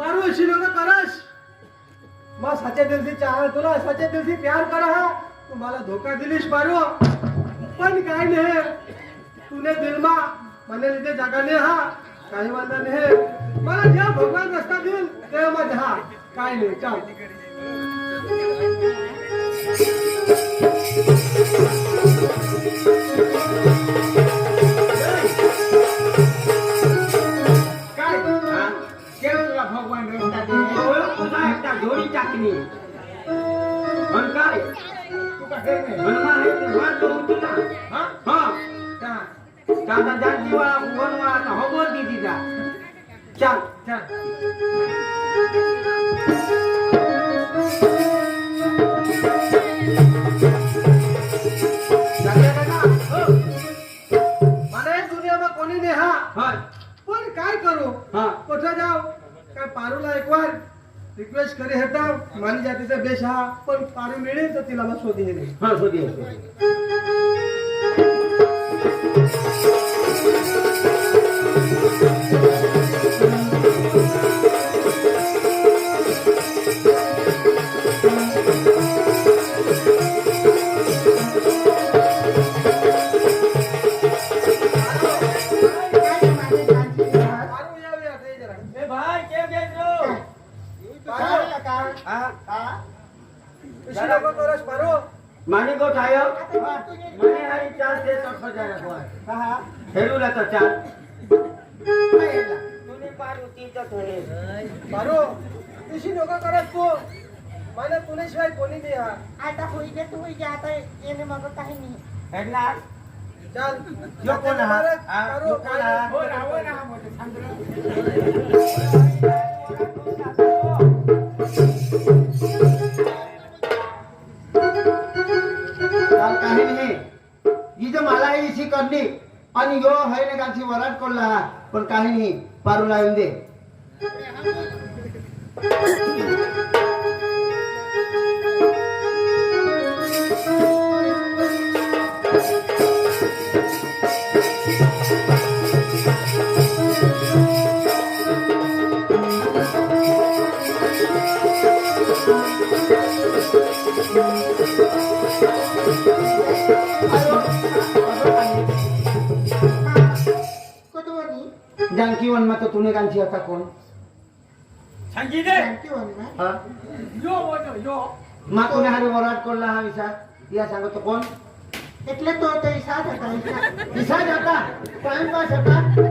पारो शिलो ना करस मां साच्या दिवशी चाह तुला साच्या दिवशी प्यार करा हा. तू मला धोका दिलीस पारो पण काय नाही तुने दिलमा मला इथे जागा नाही हा. काही वांदा नाही मला ज्या भगवान रस्ता देईल ते मध्ये हा. काय नाही चाल. तू काय नाही हनुमान आहे ते वाट बघून तुला हा बोल दी तिचा चाल चाल. मला या दुनियाમાં कोणी नाही? हा पण काय करू? हा कुठं जाऊ? काय पारूला एक वार? रिक्वेस्ट करे हेता मानी जातीचा बेश हा पण पारू मिळेल तर तिला मग शोधी नाही. हा शोधी शोधी એક ચાન્સ દે તો ખજાને હોય. હા હેરું લે તો ચાલ તુને પારું તી તો થોડે પારો તુસી નોકા કરત કો હા આ જો કોના આ કોના ઓરા ઓરા મોટે સંદ્ર आणि यो है ना कालची वराट करला हा पण काही नाही पारूला येऊन શાંતિવનમાં તો તુને ગાંધી હતા કોણ? સંજીદે હા? જો બોલો જો માં કોને હારે વરાટ કોલા હા વિસા યા સાંગો તો કોણ? એટલે તો તે ઈસાદ હતા ઈસાદ હતા? ટાઈમ પાસ હતા?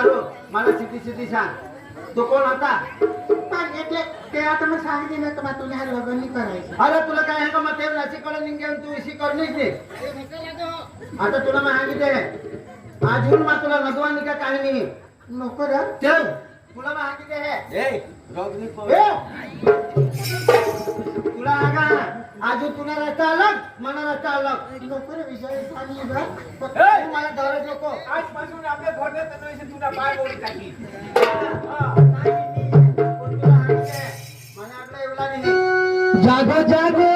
मारो. मला सिटी सिटी सांग तो कोण होता? ते आता मग सांगितले ना तर तुला ह्या लग्न नाही करायचं. अरे तुला काय आहे का मग? ते लसीकरण निघेल तू शिकवण नाही आता तुला मग सांगितले अजून मग तुला लग्न का काय नाही? नको रे. तुला मग सांगितले तुला आगा. तुला रस्ता अलग मला रस्ता अलग. नको रे विजय झाली बा तू मला धरत नको. आजपासून आपल्या घरने तत्वाशी तुला पाय बोलून टाकी. जागो जागो जागो.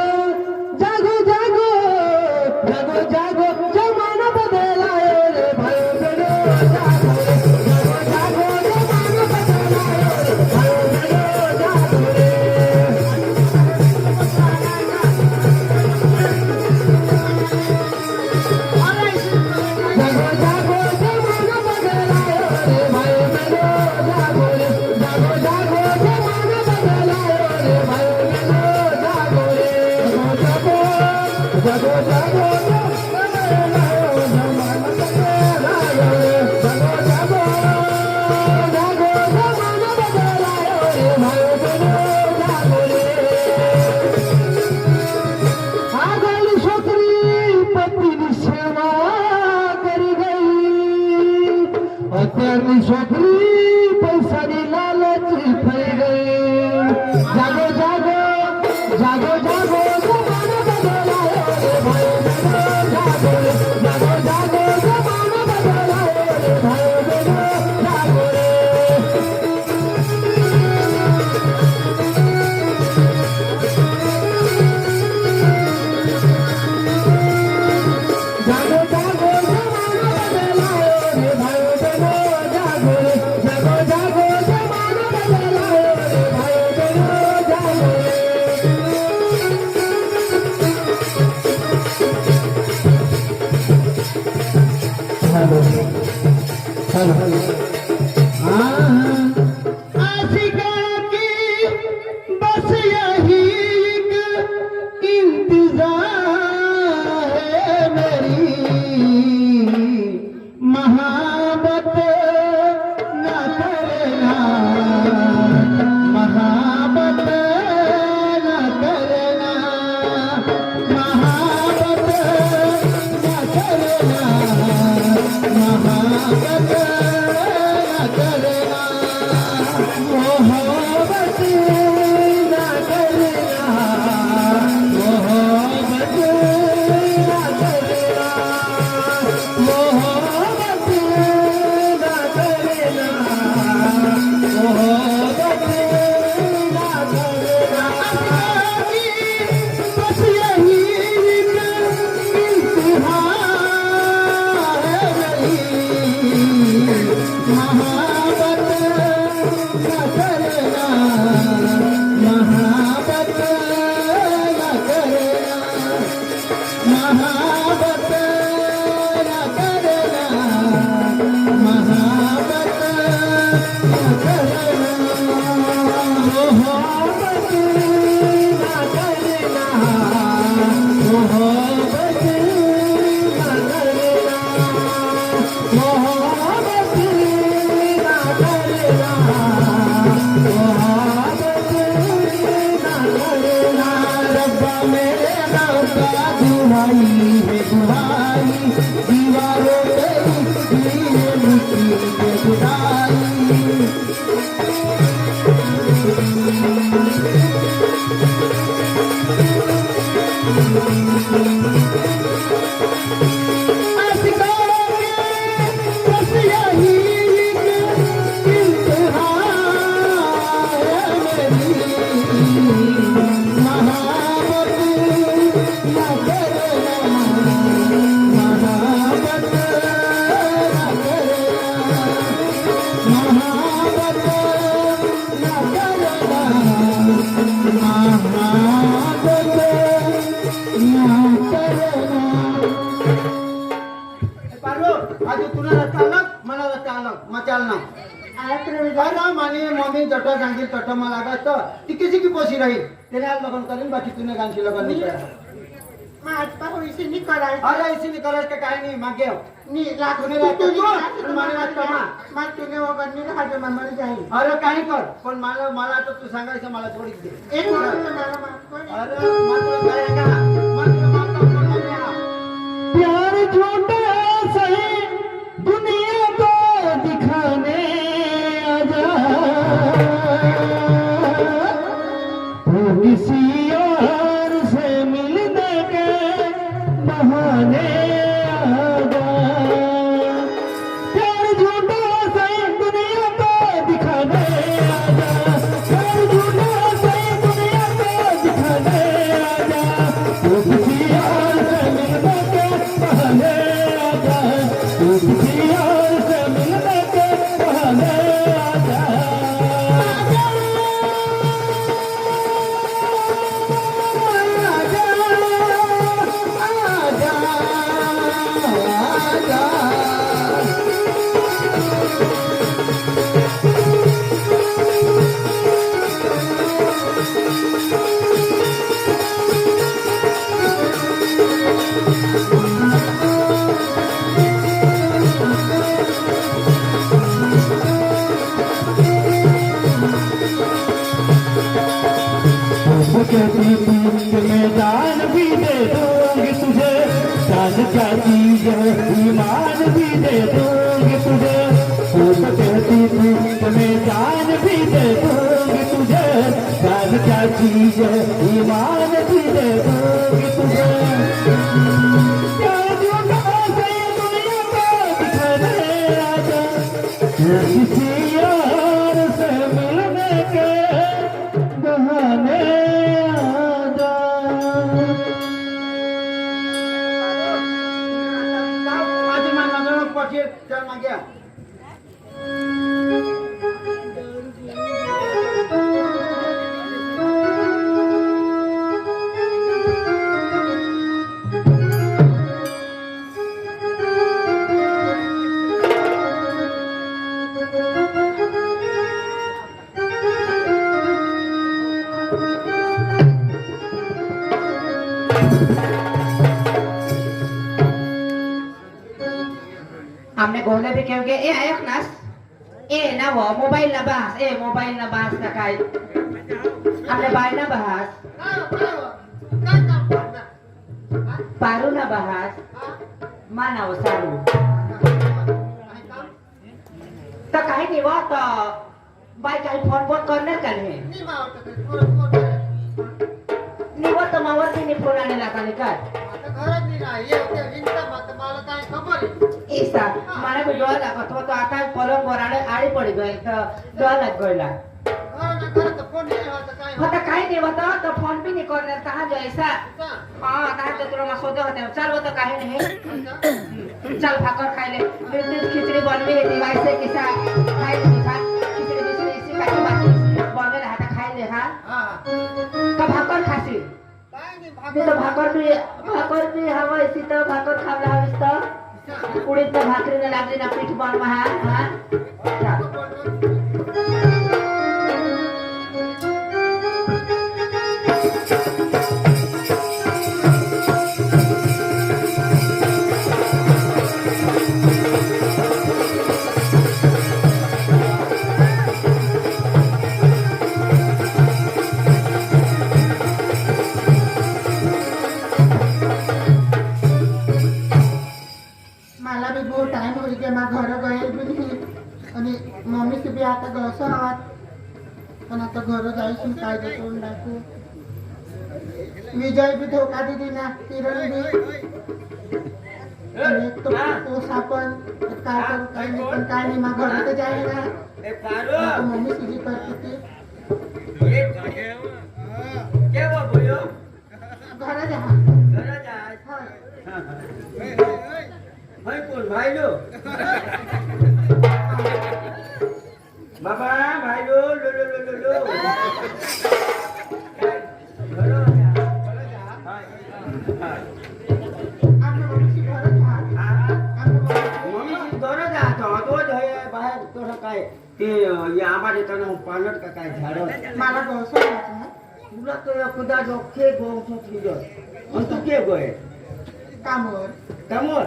Aha. रस्ता आलं मचाल ना. आयत रे अरे माने मम्मी जट सांगेल तट मला लागत. ती किसी की पोशी राहील? आज लग्न करेन बाकी तुने गांशी लग्न नाही नी अरे ऐसी नाही का काय नाही? मागे. नी लाख तुने लागतो तू, आणि मला लागतो मा. मग तुने नी राहतो मम्मा जाईल. अरे काही कर. पण मला मला आता तू सांगायचं मला थोडीच दे. एक मला माफ कर. अरे. जान क्या चीज भी दे दोगे तुझे. वो तो कहती थी कि जान भी दे दोगे तुझे. जान क्या चीज है भी दे दोगे तुझे. किसी यार से मिलने के बहाने मागे चल मागे. गोहले बी केव गे ए ऐक नास ए ना वो मोबाईल ना बहास ए मोबाईल ना बहास का काय आपल्या बाय ना बहास काय हो, काय हो? काय काम करणार? हा? पारू ना बहास हा? मानाव सारू काय काम? तर काही नाही वा तर बाय काही फोन फोन करणार का नाही मी मावळतो ते, थोडं थोडं आहे. निवड तर मावर तिने फोन आणला का नाही काय आता घरात नाही ना, ये ते विंता माता, मला काय खबर आहे? ईसा मला बी डोळा लागत होतो आता पलंग वर आडे आडी पडी गई तर डोळा लाग गयला घरात ना घरात तर फोन नाही होता, काय आता काही नाही होतं तर फोन बी नाही करणार कहा जैसा होता? हा आता तुला मग शोधे होते चल होतं काही नाही अच्छा? चल भाकर खायले बिलकुल खिचडी बनवी है दिवायसे किसा खाय ले खा खिचडी बिचडी इसी का बाकी बनवे हाता खाय ले हा हा, हा. का भाकर खासी काय मी तर भाकर- भाकर भाकर बी हवं तिथं भाकर खावला हवीस तर. उडीद तर लागली ना पीठ बनवा हा हा? गया मैं घर गए भी नहीं आणि मम्मी से भी आता गस आवाज पण आता घर जायची काय देतो डाकू विजय भी धोका दिली ना किरण तो पोसा पण काय करू काय नाही पण काय नाही मग घर तर जाईल ना आता मम्मी तुझी करते ती घर जा. बाबा भाईलो लो लो लो लो लो. काय ते आंबा देताना पालट का काय झाड? मला तुला तो खुदा जो के गो तुझ. आणि तू के गोय. कामावर कामवर